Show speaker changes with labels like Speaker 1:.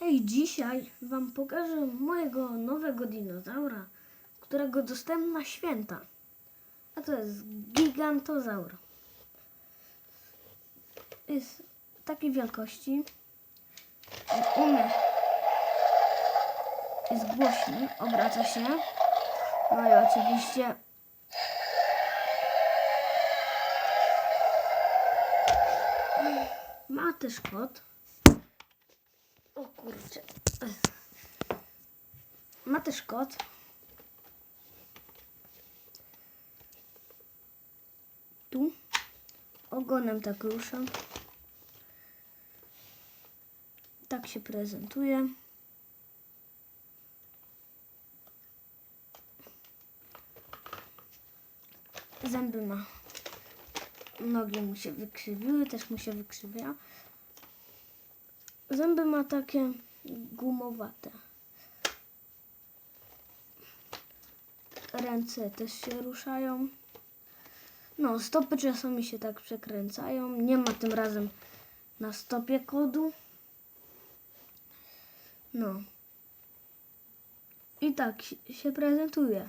Speaker 1: Hej, dzisiaj Wam pokażę mojego nowego dinozaura, którego dostałem na święta. A to jest gigantozaur. Jest takiej wielkości. Umie. Jest głośny, obraca się. No i oczywiście ma też kot. Kurczę. Ma też kot. Tu. Ogonem tak rusza. Tak się prezentuje. Zęby ma. Nogi mu się wykrzywiły, też mu się wykrzywia. Zęby ma takie gumowate. Ręce też się ruszają. No, stopy czasami się tak przekręcają. Nie ma tym razem na stopie kodu. No. I tak się- prezentuje.